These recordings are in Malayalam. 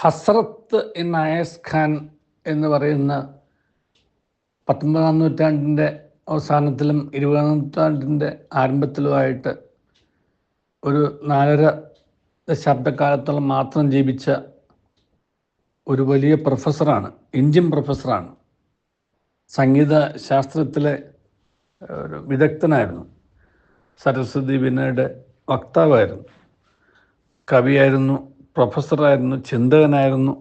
ഹസ്രത്ത് ഇൻ അയസ് ഖാൻ എന്ന് പറയുന്ന പത്തൊമ്പതാം നൂറ്റാണ്ടിന്റെ അവസാനത്തിലും ഇരുപതാം നൂറ്റാണ്ടിന്റെ ആരംഭത്തിലുമായിട്ട് ഒരു നാലര ദശാബ്ദക്കാലത്തോളം മാത്രം ജീവിച്ച ഒരു വലിയ പ്രൊഫസറാണ് ഇന്ത്യൻ പ്രൊഫസറാണ്. സംഗീത ശാസ്ത്രത്തിലെ ഒരു വിദഗ്ധനായിരുന്നു. സരസ്വതി വിനയുടെ വക്താവായിരുന്നു. കവിയായിരുന്നു പ്രൊഫസറായിരുന്നു ചിന്തകനായിരുന്നു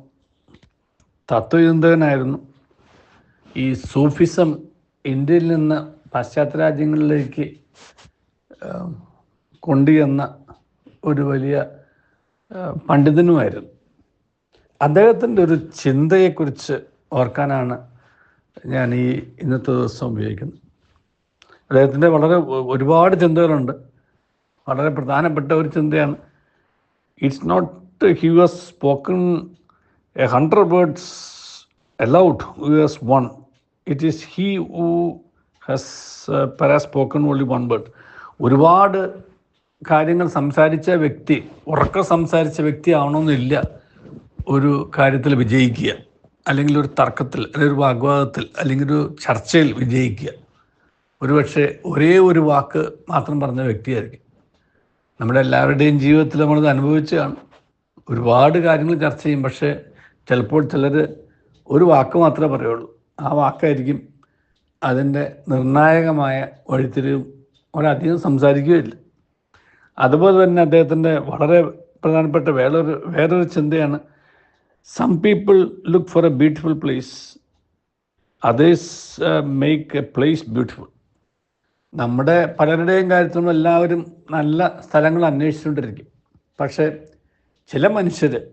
തത്വചിന്തകനായിരുന്നു. ഈ സൂഫിസം ഇന്ത്യയിൽ നിന്ന് പാശ്ചാത്യ രാജ്യങ്ങളിലേക്ക് കൊണ്ടുചെന്ന ഒരു വലിയ പണ്ഡിതനുമായിരുന്നു. അദ്ദേഹത്തിന്റെ ഒരു ചിന്തയെക്കുറിച്ച് ഓർക്കാനാണ് ഞാൻ ഈ ഇന്നത്തെ ദിവസം ഉപയോഗിക്കുന്നത്. അദ്ദേഹത്തിന്റെ വളരെ ഒരുപാട് ചിന്തകളുണ്ട്. വളരെ പ്രധാനപ്പെട്ട ഒരു ചിന്തയാണ് it's not he was spoken a hundred words aloud who was one it is he who has പെരാ spoken only one word ഒരുപാട് കാര്യങ്ങൾ സംസാരിച്ച വ്യക്തി ഉറക്കം സംസാരിച്ച വ്യക്തി ആവണമെന്നില്ല ഒരു കാര്യത്തിൽ വിജയിക്കുക. അല്ലെങ്കിൽ ഒരു തർക്കത്തിൽ അല്ലെങ്കിൽ ഒരു വാഗ്വാദത്തിൽ അല്ലെങ്കിൽ ഒരു ചർച്ചയിൽ വിജയിക്കുക. ഒരുപക്ഷെ ഒരേ ഒരു വാക്ക് മാത്രം പറഞ്ഞ വ്യക്തിയായിരിക്കും. നമ്മുടെ എല്ലാവരുടെയും ജീവിതത്തിൽ നമ്മളത് അനുഭവിച്ചതാണ്. ഒരുപാട് കാര്യങ്ങൾ ചർച്ച ചെയ്യും. പക്ഷേ ചിലപ്പോൾ ചിലർ ഒരു വാക്ക് മാത്രമേ പറയുള്ളൂ. ആ വാക്കായിരിക്കും അതിന്റെ നിർണായകമായ വഴിത്തിരിവും ഒരധികം സംസാരിക്കുകയില്ല. അതുപോലെ തന്നെ അദ്ദേഹത്തിന്റെ വളരെ പ്രധാനപ്പെട്ട വേറൊരു വേറൊരു ചിന്തയാണ് some people look for a beautiful place others make a place beautiful നമ്മുടെ പലരുടെയും കാര്യത്തിലും എല്ലാവരും നല്ല സ്ഥലങ്ങൾ അന്വേഷിച്ചുകൊണ്ടിരിക്കും. പക്ഷേ ചില മനുഷ്യർ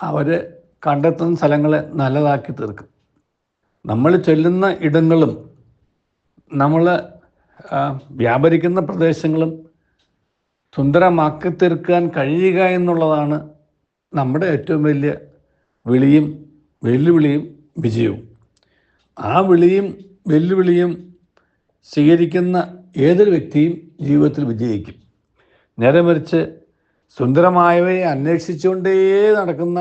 അവർ കണ്ടെത്തുന്ന സ്ഥലങ്ങളെ നല്ലതാക്കി തീർക്കും. നമ്മൾ ചെല്ലുന്ന ഇടങ്ങളും നമ്മൾ വ്യാപരിക്കുന്ന പ്രദേശങ്ങളും സുന്ദരമാക്കി തീർക്കാൻ കഴിയുക എന്നുള്ളതാണ് നമ്മുടെ ഏറ്റവും വലിയ വിളിയും വെല്ലുവിളിയും വിജയവും. ആ വിളിയും വെല്ലുവിളിയും സ്വീകരിക്കുന്ന ഏതൊരു വ്യക്തിയും ജീവിതത്തിൽ വിജയിക്കും. നേരെ മറിച്ച് സുന്ദരമായവയെ അന്വേഷിച്ചുകൊണ്ടേ നടക്കുന്ന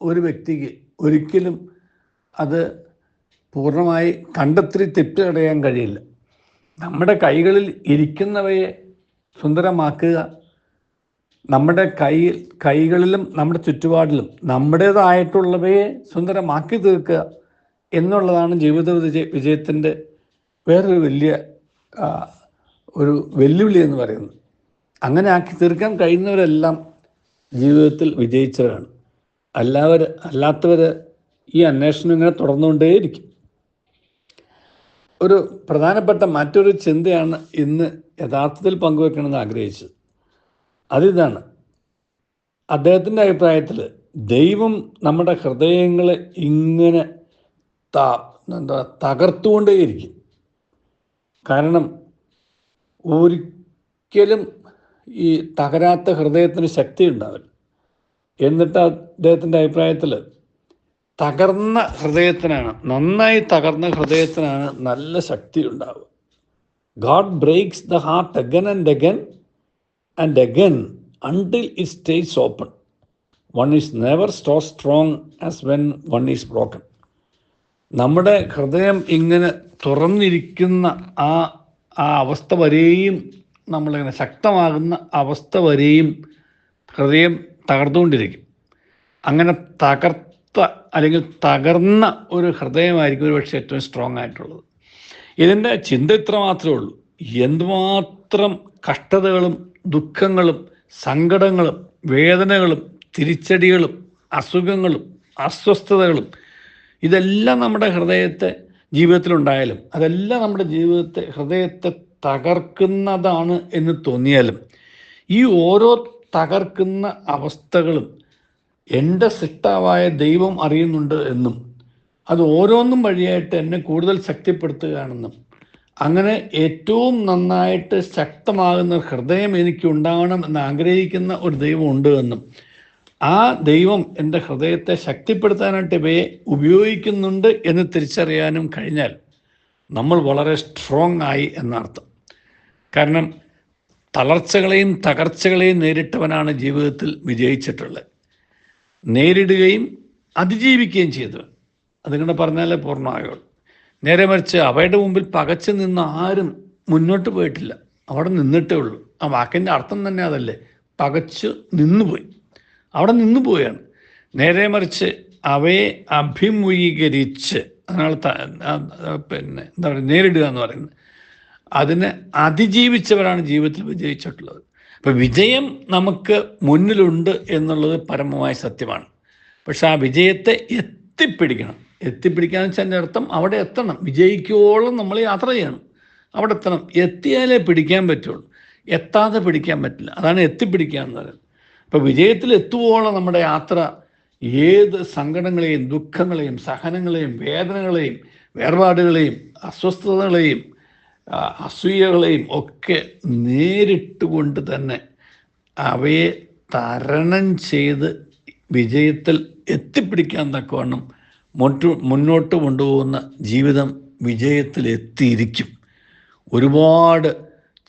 ഒരു വ്യക്തിക്ക് ഒരിക്കലും അത് പൂർണമായി കണ്ടെത്തി തെറ്റടയാൻ കഴിയില്ല. നമ്മുടെ കൈകളിൽ ഇരിക്കുന്നവയെ സുന്ദരമാക്കുക നമ്മുടെ കൈ കൈകളിലും നമ്മുടെ ചുറ്റുപാടിലും നമ്മുടേതായിട്ടുള്ളവയെ സുന്ദരമാക്കി തീർക്കുക എന്നുള്ളതാണ് ജീവിത വിജയ വിജയത്തിന്റെ വേറൊരു വലിയ ഒരു വെല്ലുവിളി എന്ന് പറയുന്നത്. അങ്ങനെ ആക്കി തീർക്കാൻ കഴിയുന്നവരെല്ലാം ജീവിതത്തിൽ വിജയിച്ചവരാണ്. അല്ലാവർ അല്ലാത്തവർ ഈ അന്വേഷണം ഇങ്ങനെ തുടർന്നുകൊണ്ടേയിരിക്കും. ഒരു പ്രധാനപ്പെട്ട മറ്റൊരു ചിന്തയാണ് ഇന്ന് യഥാർത്ഥത്തിൽ പങ്കുവെക്കണമെന്ന് ആഗ്രഹിച്ചത്. അതിതാണ് അദ്ദേഹത്തിന്റെ അഭിപ്രായത്തിൽ ദൈവം നമ്മുടെ ഹൃദയങ്ങളെ ഇങ്ങനെ ത എന്താ തകർത്തുകൊണ്ടേയിരിക്കും. കാരണം ഒരിക്കലും ഈ തകരാത്ത ഹൃദയത്തിന് ശക്തി ഉണ്ടാവില്ല എന്നിട്ട് അദ്ദേഹത്തിന്റെ അഭിപ്രായത്തിൽ തകർന്ന ഹൃദയത്തിനാണ് നന്നായി തകർന്ന ഹൃദയത്തിനാണ് നല്ല ശക്തി ഉണ്ടാവുക God breaks the heart again and again and again until it stays open one is never സ്റ്റോ strong as when one is broken നമ്മുടെ ഹൃദയം ഇങ്ങനെ തുറന്നിരിക്കുന്ന ആ ആ അവസ്ഥ വരെയും നമ്മളിങ്ങനെ ശക്തമാകുന്ന അവസ്ഥ വരെയും ഹൃദയം തകർന്നുകൊണ്ടിരിക്കും. അങ്ങനെ തകർത്ത അല്ലെങ്കിൽ തകർന്ന ഒരു ഹൃദയമായിരിക്കും ഒരു പക്ഷേ ഏറ്റവും സ്ട്രോങ് ആയിട്ടുള്ളത്. ഇതിന്റെ ചിന്ത ഇത്ര മാത്രമേ ഉള്ളൂ. എന്തുമാത്രം കഷ്ടതകളും ദുഃഖങ്ങളും സങ്കടങ്ങളും വേദനകളും തിരിച്ചടികളും അസുഖങ്ങളും അസ്വസ്ഥതകളും ഇതെല്ലാം നമ്മുടെ ഹൃദയത്തെ ജീവിതത്തിലുണ്ടായാലും അതെല്ലാം നമ്മുടെ ജീവിതത്തെ ഹൃദയത്തെ തകർക്കുന്നതാണ് എന്ന് തോന്നിയാലും ഈ ഓരോ തകർക്കുന്ന അവസ്ഥകളും എന്റെ സൃഷ്ടാവായ ദൈവം അറിയുന്നുണ്ട് എന്നും അത് ഓരോന്നും വഴിയായിട്ട് എന്നെ കൂടുതൽ ശക്തിപ്പെടുത്തുകയാണെന്നും അങ്ങനെ ഏറ്റവും നന്നായിട്ട് ശക്തമാകുന്ന ഹൃദയം എനിക്ക് ഉണ്ടാകണം എന്ന് ആഗ്രഹിക്കുന്ന ഒരു ദൈവം ഉണ്ട് എന്നും ആ ദൈവം എന്റെ ഹൃദയത്തെ ശക്തിപ്പെടുത്താനായിട്ട് ഇവയെ ഉപയോഗിക്കുന്നുണ്ട് എന്ന് തിരിച്ചറിയാനും കഴിഞ്ഞാൽ നമ്മൾ വളരെ സ്ട്രോങ് ആയി എന്നർത്ഥം. കാരണം തളർച്ചകളെയും തകർച്ചകളെയും നേരിട്ടവനാണ് ജീവിതത്തിൽ വിജയിച്ചിട്ടുള്ളത്. നേരിടുകയും അതിജീവിക്കുകയും ചെയ്തവൻ. അതുകൊണ്ട് പറഞ്ഞാലേ പൂർണമായുള്ളൂ. നേരെ മറിച്ച് അവയുടെ മുമ്പിൽ പകച്ചു നിന്ന് ആരും മുന്നോട്ട് പോയിട്ടില്ല. അവിടെ നിന്നിട്ടേ ഉള്ളൂ. ആ വാക്കിന്റെ അർത്ഥം തന്നെ അതല്ലേ? പകച്ചു നിന്നുപോയി. അവിടെ നിന്നുപോയാണ്. നേരെ മറിച്ച് അവയെ അഭിമുഖീകരിച്ച് ആ, പിന്നെ എന്താ പറയുക നേരിടുക എന്ന് പറയുന്നത്. അതിനെ അതിജീവിച്ചവരാണ് ജീവിതത്തിൽ വിജയിച്ചിട്ടുള്ളത്. അപ്പം വിജയം നമുക്ക് മുന്നിലുണ്ട് എന്നുള്ളത് പരമമായ സത്യമാണ്. പക്ഷെ ആ വിജയത്തെ എത്തിപ്പിടിക്കണം. എത്തിപ്പിടിക്കാന്ന് വെച്ചാൽ എന്റെ അർത്ഥം അവിടെ എത്തണം. വിജയിക്കുവോളം നമ്മൾ യാത്ര ചെയ്യണം. അവിടെ എത്തണം. എത്തിയാലേ പിടിക്കാൻ പറ്റുള്ളൂ. എത്താതെ പിടിക്കാൻ പറ്റില്ല. അതാണ് എത്തിപ്പിടിക്കുക എന്ന് പറയുന്നത്. അപ്പോൾ വിജയത്തിൽ എത്തുവോളം നമ്മുടെ യാത്ര ഏത് സങ്കടങ്ങളെയും ദുഃഖങ്ങളെയും സഹനങ്ങളെയും വേദനകളെയും വേർപാടുകളെയും അസ്വസ്ഥതകളെയും അസൂയകളെയും ഒക്കെ നേരിട്ടുകൊണ്ട് തന്നെ അവയെ തരണം ചെയ്ത് വിജയത്തിൽ എത്തിപ്പിടിക്കാൻ തക്കവണ്ണം മുന്നോട്ട് മുന്നോട്ട് കൊണ്ടുപോകുന്ന ജീവിതം വിജയത്തിൽ എത്തിയിരിക്കും. ഒരുപാട്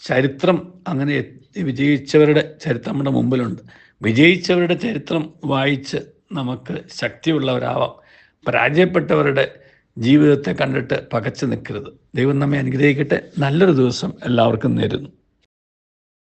ചരിത്രം അങ്ങനെ വിജയിച്ചവരുടെ ചരിത്രം നമ്മുടെ മുമ്പിലുണ്ട്. വിജയിച്ചവരുടെ ചരിത്രം വായിച്ച് നമുക്ക് ശക്തിയുള്ളവരാവാം. പരാജയപ്പെട്ടവരുടെ ജീവിതത്തെ കണ്ടിട്ട് പകച്ചു നിൽക്കരുത്. ദൈവം നമ്മെ അനുഗ്രഹിക്കട്ടെ. നല്ലൊരു ദിവസം എല്ലാവർക്കും നേരുന്നു.